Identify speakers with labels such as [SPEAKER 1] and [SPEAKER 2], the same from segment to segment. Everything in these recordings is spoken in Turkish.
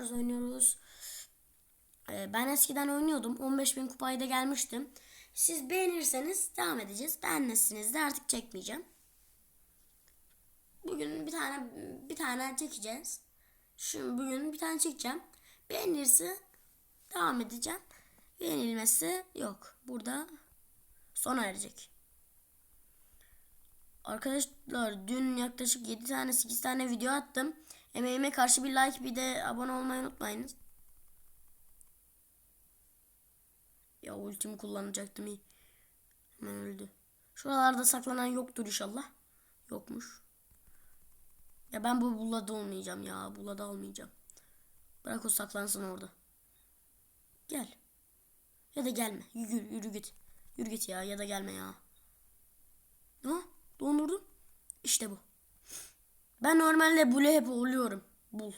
[SPEAKER 1] oynuyoruz oynuyoruz. Ee, ben eskiden oynuyordum. 15.000 kupaya da gelmiştim. Siz beğenirseniz devam edeceğiz. Beğenmezsiniz de artık çekmeyeceğim. Bugün bir tane bir tane çekeceğiz. Şimdi bugün bir tane çekeceğim. Beğenirse devam edeceğim. Beğenilmezse yok. Burada sona erecek. Arkadaşlar dün yaklaşık 7 tane 8 tane video attım. Emeğime karşı bir like bir de abone olmayı unutmayınız. Ya ultimi kullanacaktım iyi. Hemen öldü. Şuralarda saklanan yoktur inşallah. Yokmuş. Ya ben bu bulada olmayacağım ya. Bulada olmayacağım. Bırak o saklansın orada. Gel. Ya da gelme. Yürü, yürü git. Yürü git ya ya da gelme ya. Ha? Dondurdum. İşte bu. Ben normalde bule hep oluyorum. Bul.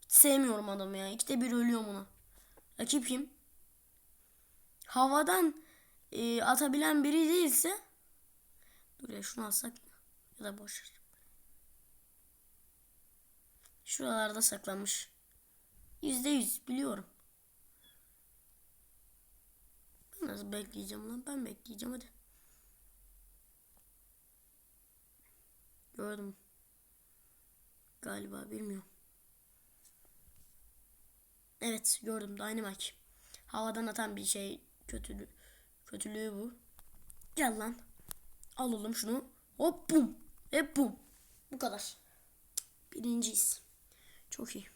[SPEAKER 1] Hiç sevmiyorum adamı ya. İkide bir ölüyorum ona. Rakip kim? Havadan e, atabilen biri değilse dur ya şunu alsak mı? Ya da boş ver. Şuralarda saklanmış. Yüzde yüz biliyorum. Ben nasıl bekleyeceğim lan? Ben bekleyeceğim hadi. Gördüm. Galiba bilmiyorum. Evet gördüm Dynamite. Havadan atan bir şey kötülüğü. Kötülüğü bu. Gel lan. Alalım şunu. Hop bum. Hep bum. Bu kadar. Birinciyiz. Çok iyi.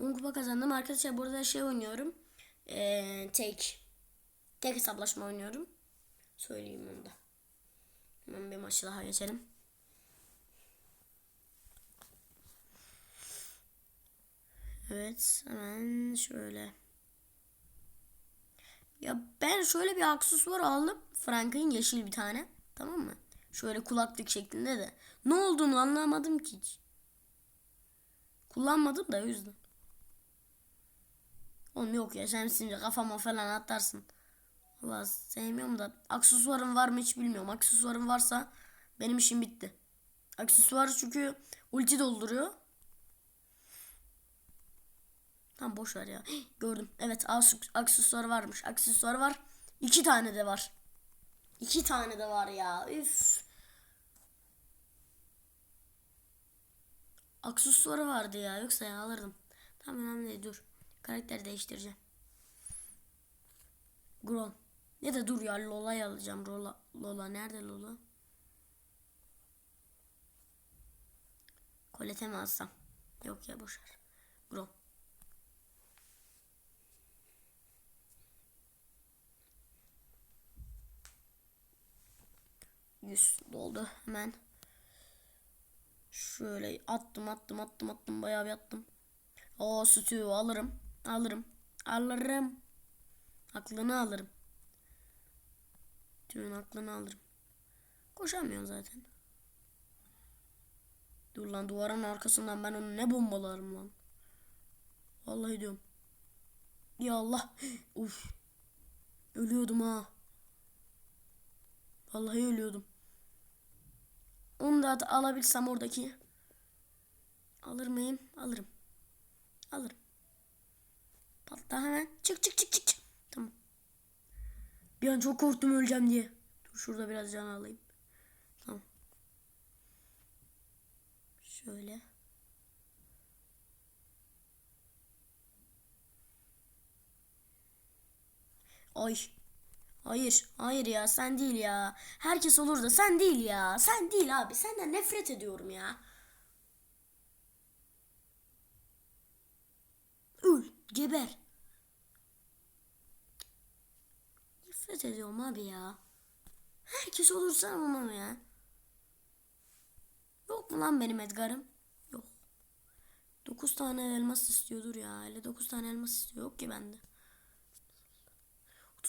[SPEAKER 1] 10 kupa kazandım. Arkadaşlar burada şey oynuyorum. Ee, tek. Tek hesaplaşma oynuyorum. Söyleyeyim onu da. Hemen bir maçı daha geçelim. Evet hemen şöyle. Ya ben şöyle bir aksesuar aldım. Frank'ın yeşil bir tane. Tamam mı? Şöyle kulaklık şeklinde de. Ne olduğunu anlamadım ki hiç. Kullanmadım da o yüzden. Oğlum yok ya şimdi kafama falan atarsın. Valla sevmiyorum da. Aksesuarım var mı hiç bilmiyorum. Aksesuarım varsa benim işim bitti. Aksesuar çünkü ulti dolduruyor. Tam boş ver ya. Gördüm. Evet aksesuar varmış. Aksesuar var. İki tane de var. İki tane de var ya. Üf. Aksesuarı vardı ya. Yoksa ya alırdım. Tam önemli değil. Dur. Karakter değiştireceğim. Gron. Ne de dur ya Lola'yı alacağım. Lola, Lola nerede Lola? Kolete mi alsam? Yok ya boşver. Grom. 100 doldu hemen. Şöyle attım attım attım attım bayağı bir attım. O sütü alırım. Alırım. Alırım. Aklını alırım. Tüyün aklını alırım. Koşamıyorum zaten. Dur lan duvarın arkasından ben onu ne bombalarım lan. Vallahi diyorum. Ya Allah. Uf. Ölüyordum ha. Vallahi ölüyordum. Onu da alabilsem oradaki. Alır mıyım? Alırım. Alırım. Patla hemen. Çık çık çık çık. çık. Tamam. Bir an çok korktum öleceğim diye. Dur şurada biraz can alayım. Tamam. Şöyle. Ay. Hayır, hayır ya sen değil ya. Herkes olur da sen değil ya. Sen değil abi. Senden nefret ediyorum ya. Öl, geber. Nefret ediyorum abi ya. Herkes olursa ama ya. Yok mu lan benim Edgar'ım? Yok. 9 tane elmas istiyordur ya. Hele 9 tane elmas istiyor. Yok ki bende.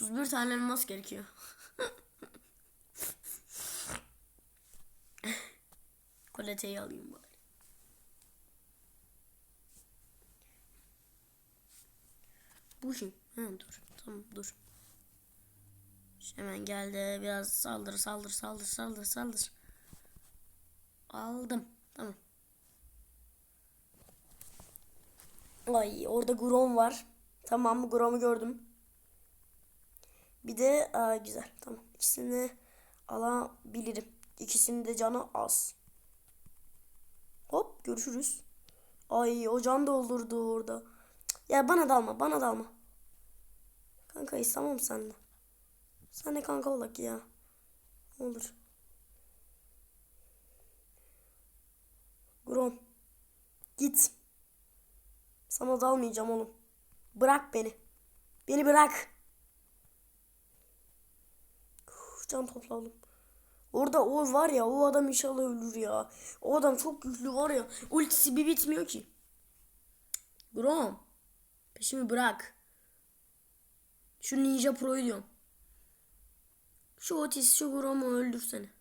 [SPEAKER 1] 31 tane elmas gerekiyor. Koleteyi alayım bari. Bu kim? Ha, dur. Tamam dur. Hemen geldi. Biraz saldır saldır saldır saldır saldır. Aldım. Tamam. Ay orada Grom var. Tamam Grom'u gördüm. Bir de aa, güzel tamam. İkisini alabilirim. İkisinin de canı az. Hop görüşürüz. Ay o can doldurdu orada. Cık, Ya bana dalma bana dalma. Kanka istemem seninle. Sen de kanka olak ya. Olur. Grom. Git. Sana dalmayacağım oğlum. Bırak beni. Beni bırak. Uf, can topla oğlum. Orada o var ya o adam inşallah ölür ya. O adam çok güçlü var ya. Ultisi bir bitmiyor ki. Grom. Peşimi bırak. Şu Ninja Pro'yu diyorum. Şu Otis şu Grom'u öldürsene.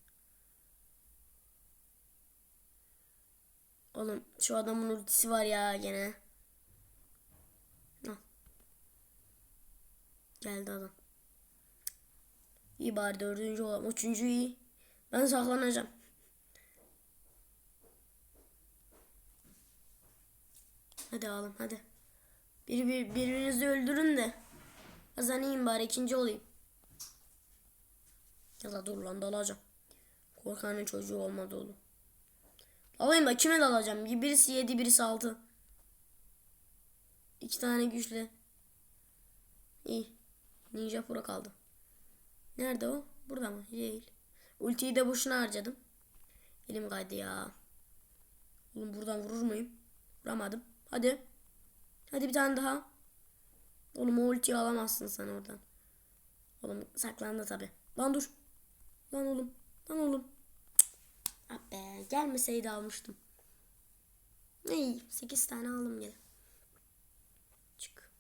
[SPEAKER 1] Oğlum şu adamın ultisi var ya gene. Al. Geldi adam. İyi bari dördüncü olalım. Üçüncü iyi. Ben saklanacağım. Hadi oğlum hadi. Bir, bir, birbirinizi öldürün de. Kazanayım bari ikinci olayım. Ya da dur lan dalacağım. Korkanın çocuğu olmadı oğlum. Alayım da kime dalacağım? Birisi yedi birisi altı. İki tane güçlü. İyi. Ninja Pro kaldı. Nerede o? Burada mı? Değil. Ultiyi de boşuna harcadım. Elim kaydı ya. Oğlum buradan vurur muyum? Vuramadım. Hadi. Hadi bir tane daha. Oğlum o ultiyi alamazsın sen oradan. Oğlum saklandı tabi. Lan dur. Lan oğlum. Lan oğlum. Cık. Ah gelmeseydi almıştım. İyi 8 tane aldım gene. Çık.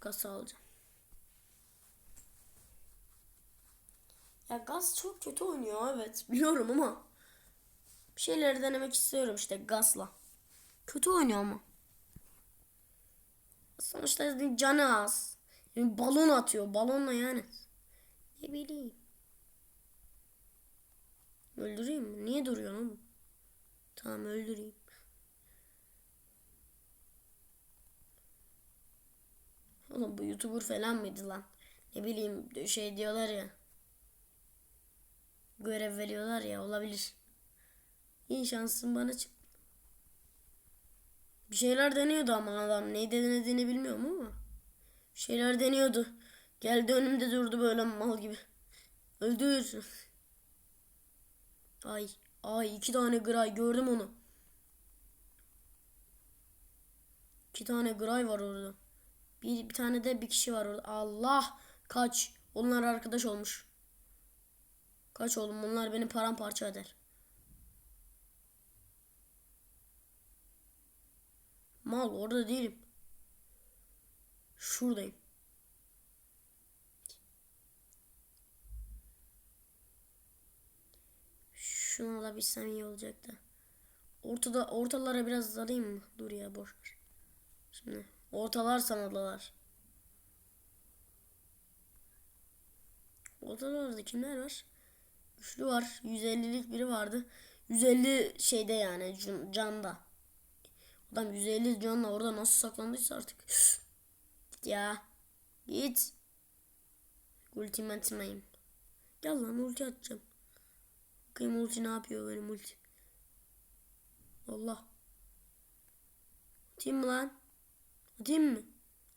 [SPEAKER 1] Kasa alacağım. Ya Gaz çok kötü oynuyor evet biliyorum ama bir şeyleri denemek istiyorum işte Gaz'la. Kötü oynuyor ama. Sonuçta canı az. Yani balon atıyor balonla yani. Ne bileyim. Öldüreyim mi? Niye duruyorsun oğlum? Tamam öldüreyim. Oğlum bu YouTuber falan mıydı lan? Ne bileyim şey diyorlar ya. Görev veriyorlar ya olabilir. İyi şansın bana çık. Bir şeyler deniyordu ama adam neyi denediğini bilmiyorum ama. Bir şeyler deniyordu. Geldi önümde durdu böyle mal gibi. Öldür. Ay. Ay iki tane gray gördüm onu. İki tane gray var orada. Bir, bir tane de bir kişi var orada. Allah kaç. Onlar arkadaş olmuş. Kaç oğlum bunlar beni paramparça eder. Mal orada değilim. Şuradayım. Şunu alabilsem iyi olacaktı. Ortada ortalara biraz alayım mı? Dur ya boş ver. Şimdi ortalar sanadalar. Ortalarda kimler var? Güçlü var. 150'lik biri vardı. 150 şeyde yani can- canda. Adam 150 canla orada nasıl saklandıysa artık. Git ya. Git. Ultimi atmayayım. Gel lan ulti atacağım. Bakayım ulti ne yapıyor benim ulti. Allah. Atayım mı lan? Atayım mı?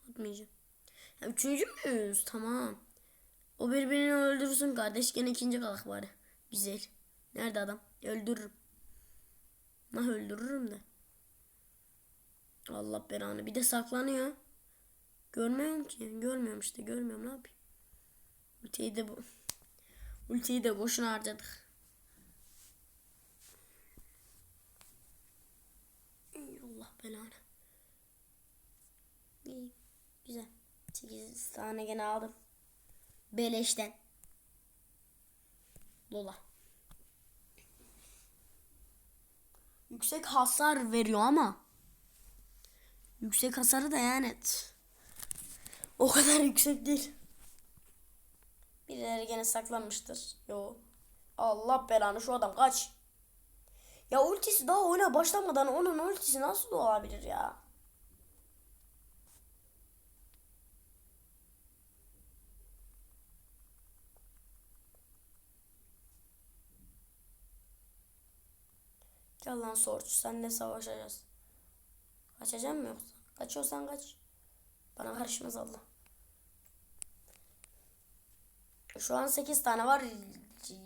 [SPEAKER 1] Atmayacağım. Ya üçüncü müyüz? Tamam. O birbirini öldürürsün kardeş. Gene ikinci kalak bari. Güzel. Nerede adam? Öldürürüm. Nah öldürürüm de. Allah belanı. Bir de saklanıyor. Görmüyorum ki. Görmüyorum işte. Görmüyorum ne yapayım. Ultiyi de bu. Ultiyi de boşuna harcadık. Allah belanı. İyi. Güzel. 8 tane gene aldım. Beleşten. Dola. Yüksek hasar veriyor ama yüksek hasarı da yani o kadar yüksek değil. Birileri gene saklanmıştır. Yo. Allah belanı şu adam kaç. Ya ultisi daha oyuna başlamadan onun ultisi nasıl olabilir ya? Gel lan sorç senle savaşacağız. Kaçacak mı yoksa? Kaçıyorsan kaç. Bana karışmaz Allah. Şu an 8 tane var.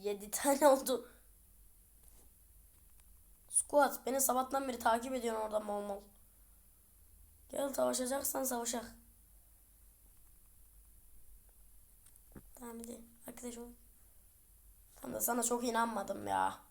[SPEAKER 1] 7 tane oldu. Squat beni sabahtan beri takip ediyorsun orada mal mal. Gel savaşacaksan savaşak. Tamam hadi arkadaş ol. Tam da sana çok inanmadım ya.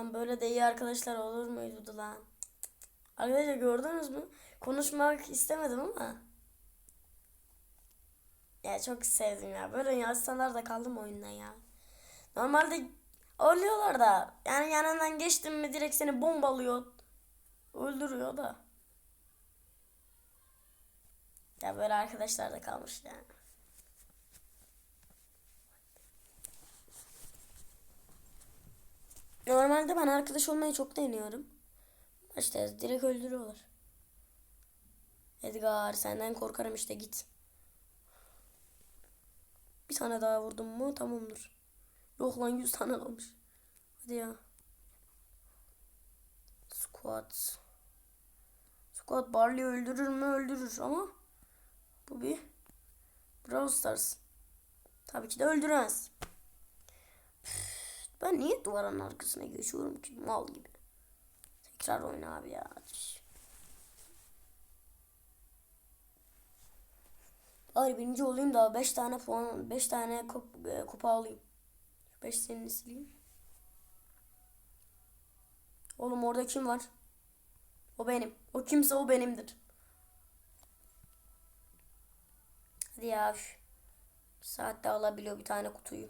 [SPEAKER 1] Lan böyle de iyi arkadaşlar olur muydu lan? Arkadaşlar gördünüz mü? Konuşmak istemedim ama. Ya çok sevdim ya. Böyle yazsalar da kaldım oyundan ya. Normalde oluyorlar da. Yani yanından geçtim mi direkt seni bombalıyor. Öldürüyor da. Ya böyle arkadaşlar da kalmış yani. Normalde ben arkadaş olmayı çok deniyorum. İşte direkt öldürüyorlar. Edgar senden korkarım işte git. Bir tane daha vurdum mu tamamdır. Yok lan 100 tane kalmış. Hadi ya. Squat. Squat Barley öldürür mü öldürür ama bu bir Brawl Stars. Tabii ki de öldüremez. Ben niye duvarın arkasına geçiyorum ki mal gibi. Tekrar oyna abi ya. Bari birinci olayım da 5 tane puan 5 tane kup, e, kupa alayım. 5 senini sileyim. Oğlum orada kim var? O benim. O kimse o benimdir. Hadi ya. saatte alabiliyor bir tane kutuyu.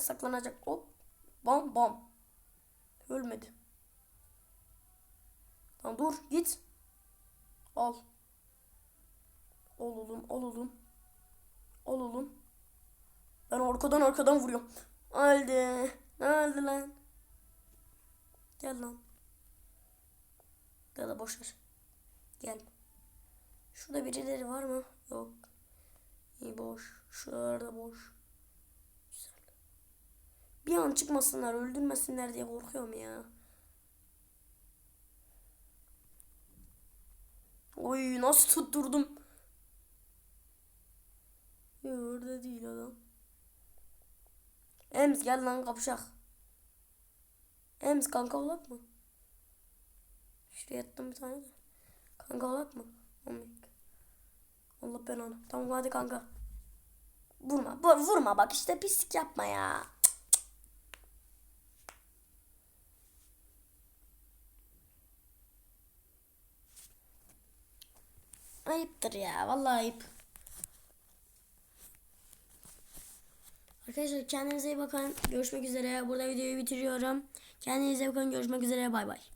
[SPEAKER 1] Saklanacak. Hop. Bam bam. Ölmedi. Tamam dur git. Al. Al oğlum oğlum. Ben arkadan arkadan vuruyorum. Öldü. Ne öldü lan? Gel lan. Ya da boş. Gel. Şurada birileri var mı? Yok. İyi boş. Şuralarda boş. Bir an çıkmasınlar, öldürmesinler diye korkuyorum ya. Oy nasıl tutturdum. Ya orada değil adam. Ems gel lan kapışak. Ems kanka olak mı? Şuraya attım bir tane de. Kanka olak mı? Olmayacak. Allah belanı. Tamam hadi kanka. Vurma. Vur, vurma bak işte pislik yapma ya. Ayıptır ya. Vallahi ayıp. Arkadaşlar kendinize iyi bakın. Görüşmek üzere. Burada videoyu bitiriyorum. Kendinize iyi bakın. Görüşmek üzere. Bay bay.